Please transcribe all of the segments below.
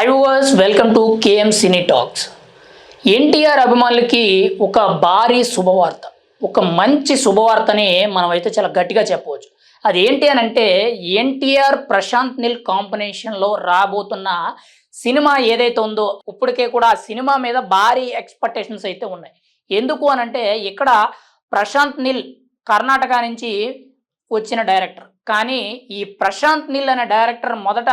High verse welcome to KM cine talks NTR అభిమానులకి ఒక భారీ శుభవార్త ఒక మంచి శుభవార్తని మనం అయితే చాలా గట్టిగా చెప్పవచ్చు. అది ఏంటి అని అంటే ఎన్టీఆర్ ప్రశాంత్ నిల్ కాంబినేషన్లో రాబోతున్న సినిమా ఏదైతే ఉందో ఇప్పటికే కూడా ఆ సినిమా మీద భారీ ఎక్స్పెక్టేషన్స్ అయితే ఉన్నాయి. ఎందుకు అని అంటే ఇక్కడ ప్రశాంత్ నిల్ కర్ణాటక నుంచి వచ్చిన డైరెక్టర్. కానీ ఈ ప్రశాంత్ నిల్ అనే డైరెక్టర్ మొదట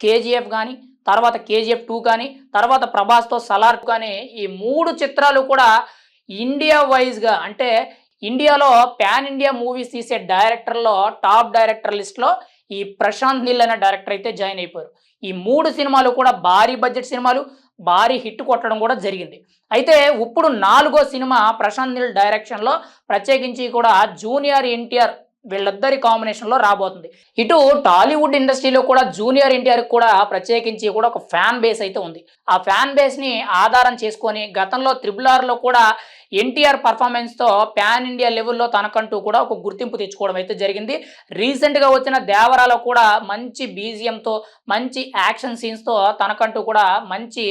కేజీఎఫ్ కానీ తర్వాత కేజీఎఫ్ టూ కానీ తర్వాత ప్రభాస్తో సలార్ కానీ ఈ మూడు చిత్రాలు కూడా ఇండియా వైజ్గా అంటే ఇండియాలో పాన్ ఇండియా మూవీస్ తీసే డైరెక్టర్లో టాప్ డైరెక్టర్ లిస్ట్లో ఈ ప్రశాంత్ నీల్ అనే డైరెక్టర్ అయితే జాయిన్ అయిపోయారు. ఈ మూడు సినిమాలు కూడా భారీ బడ్జెట్ సినిమాలు భారీ హిట్ కొట్టడం కూడా జరిగింది. అయితే ఇప్పుడు నాలుగో సినిమా ప్రశాంత్ నీల్ డైరెక్షన్లో ప్రత్యేకించి కూడా జూనియర్ ఎన్టీఆర్ వీళ్ళిద్దరి కాంబినేషన్లో రాబోతుంది. ఇటు టాలీవుడ్ ఇండస్ట్రీలో కూడా జూనియర్ ఎన్టీఆర్ కూడా ప్రత్యేకించి కూడా ఒక ఫ్యాన్ బేస్ అయితే ఉంది. ఆ ఫ్యాన్ బేస్ని ఆధారం చేసుకొని గతంలో త్రిబుల్ ఆర్లో కూడా ఎన్టీఆర్ పర్ఫార్మెన్స్తో ప్యాన్ ఇండియా లెవెల్లో తనకంటూ కూడా ఒక గుర్తింపు తెచ్చుకోవడం అయితే జరిగింది. రీసెంట్గా వచ్చిన దేవరాలో కూడా మంచి బీజియంతో మంచి యాక్షన్ సీన్స్తో తనకంటూ కూడా మంచి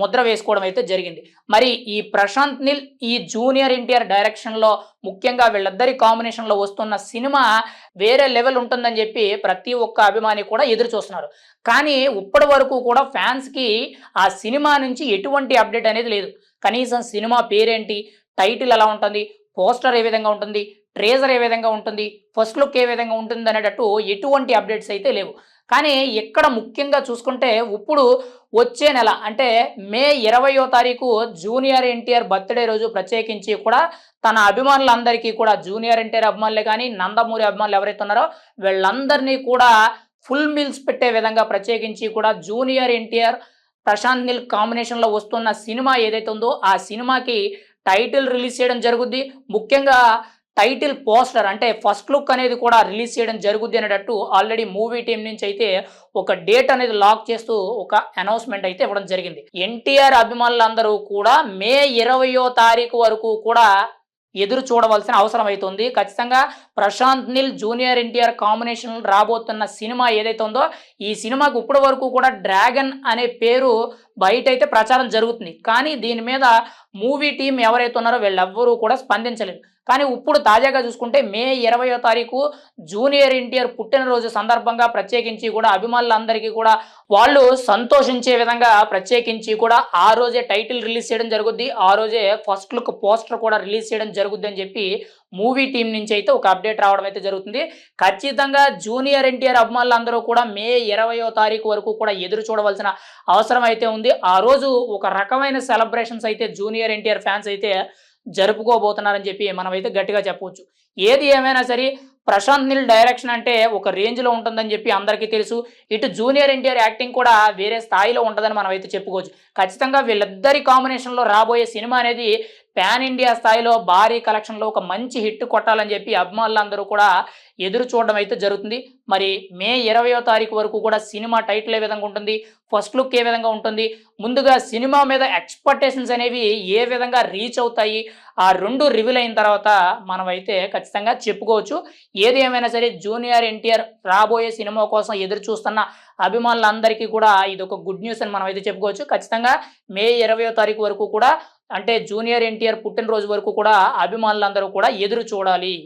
ముద్ర వేసుకోవడం అయితే జరిగింది. మరి ఈ ప్రశాంత్ నిల్ ఈ జూనియర్ ఎన్టీఆర్ డైరెక్షన్లో ముఖ్యంగా వీళ్ళిద్దరి కాంబినేషన్లో వస్తున్న సినిమా వేరే లెవెల్ ఉంటుందని చెప్పి ప్రతి ఒక్క అభిమాని కూడా ఎదురు చూస్తున్నారు. కానీ ఇప్పటి వరకు కూడా ఫ్యాన్స్కి ఆ సినిమా నుంచి ఎటువంటి అప్డేట్ అనేది లేదు. కనీసం సినిమా పేరేంటి టైటిల్ ఎలా ఉంటుంది? పోస్టర్ ఏ విధంగా ఉంటుంది? ట్రేజర్ ఏ విధంగా ఉంటుంది? ఫస్ట్ లుక్ ఏ విధంగా ఉంటుంది అనేటట్టు ఎటువంటి అప్డేట్స్ అయితే లేవు. కానీ ఎక్కడ ముఖ్యంగా చూసుకుంటే ఇప్పుడు వచ్చే నెల అంటే మే ఇరవయో తారీఖు జూనియర్ ఎన్టీఆర్ బర్త్డే రోజు ప్రత్యేకించి కూడా తన అభిమానులందరికీ కూడా జూనియర్ ఎన్టీఆర్ అభిమానులే కానీ నందమూరి అభిమానులు ఎవరైతే ఉన్నారో వీళ్ళందరినీ కూడా ఫుల్ మీల్స్ పెట్టే విధంగా ప్రత్యేకించి కూడా జూనియర్ ఎన్టీఆర్ ప్రశాంత్ నీల్ కాంబినేషన్లో వస్తున్న సినిమా ఏదైతే ఉందో ఆ సినిమాకి టైటిల్ రిలీజ్ చేయడం జరుగుద్ది. ముఖ్యంగా టైటిల్ పోస్టర్ అంటే ఫస్ట్ లుక్ అనేది కూడా రిలీజ్ చేయడం జరుగుద్ది అనేటట్టు ఆల్రెడీ మూవీ టీం నుంచి అయితే ఒక డేట్ అనేది లాక్ చేస్తూ ఒక అనౌన్స్మెంట్ అయితే ఇవ్వడం జరిగింది. ఎన్టీఆర్ అభిమానులందరూ కూడా మే ఇరవయో తారీఖు వరకు కూడా ఎదురు చూడవలసిన అవసరం అవుతుంది ఖచ్చితంగా ప్రశాంత్ నిల్ జూనియర్ ఎన్టీఆర్ కాంబినేషన్ రాబోతున్న సినిమా ఏదైతే ఉందో ఈ సినిమాకు ఇప్పటి వరకు కూడా డ్రాగన్ అనే పేరు బయట అయితే ప్రచారం జరుగుతుంది. కానీ దీని మీద మూవీ టీం ఎవరైతే ఉన్నారో వీళ్ళెవ్వరూ కూడా స్పందించలేదు. కానీ ఇప్పుడు తాజాగా చూసుకుంటే మే ఇరవయో తారీఖు జూనియర్ ఎన్టీఆర్ పుట్టినరోజు సందర్భంగా ప్రత్యేకించి కూడా అభిమానులందరికీ కూడా వాళ్ళు సంతోషించే విధంగా ప్రత్యేకించి కూడా ఆ రోజే టైటిల్ రిలీజ్ చేయడం జరుగుద్ది. ఆ రోజే ఫస్ట్ లుక్ పోస్టర్ కూడా రిలీజ్ చేయడం జరుగుద్ది అని చెప్పి మూవీ టీం నుంచి అయితే ఒక అప్డేట్ రావడం అయితే జరుగుతుంది. ఖచ్చితంగా జూనియర్ ఎన్టీఆర్ అభిమానులందరూ కూడా మే ఇరవయో తారీఖు వరకు కూడా ఎదురు చూడవలసిన అవసరం అయితే ఉంది. ఆ రోజు ఒక రకమైన సెలబ్రేషన్స్ అయితే జూనియర్ ఎన్టీఆర్ ఫ్యాన్స్ అయితే జరుపుకోబోతున్నారని చెప్పి మనమైతే గట్టిగా చెప్పవచ్చు. ఏది ఏమైనా సరే ప్రశాంత్ నీల్ డైరెక్షన్ అంటే ఒక రేంజ్లో ఉంటుందని చెప్పి అందరికీ తెలుసు. ఇటు జూనియర్ ఎన్టీఆర్ యాక్టింగ్ కూడా వేరే స్థాయిలో ఉంటుందని మనం అయితే చెప్పుకోవచ్చు. ఖచ్చితంగా వీళ్ళిద్దరి కాంబినేషన్లో రాబోయే సినిమా అనేది పాన్ ఇండియా స్థాయిలో భారీ కలెక్షన్లో ఒక మంచి హిట్ కొట్టాలని చెప్పి అభిమానులందరూ కూడా ఎదురు చూడడం అయితే జరుగుతుంది. మరి మే ఇరవయో తారీఖు వరకు కూడా సినిమా టైటిల్ ఏ విధంగా ఉంటుంది? ఫస్ట్ లుక్ ఏ విధంగా ఉంటుంది? ముందుగా సినిమా మీద ఎక్స్పెక్టేషన్స్ అనేవి ఏ విధంగా రీచ్ అవుతాయి? ఆ రెండు రివీల్ అయిన తర్వాత మనం అయితే ఖచ్చితంగా చెప్పుకోవచ్చు. ఏది ఏమైనా సరే జూనియర్ ఎన్టీఆర్ రాబోయే సినిమా కోసం ఎదురు చూస్తున్న అభిమానులందరికీ కూడా ఇది ఒక గుడ్ న్యూస్ అని మనం అయితే చెప్పుకోవచ్చు. ఖచ్చితంగా మే ఇరవయో తారీఖు వరకు కూడా అంటే జూనియర్ ఎన్టీఆర్ పుట్టినరోజు వరకు కూడా అభిమానులందరూ కూడా ఎదురు చూడాలి.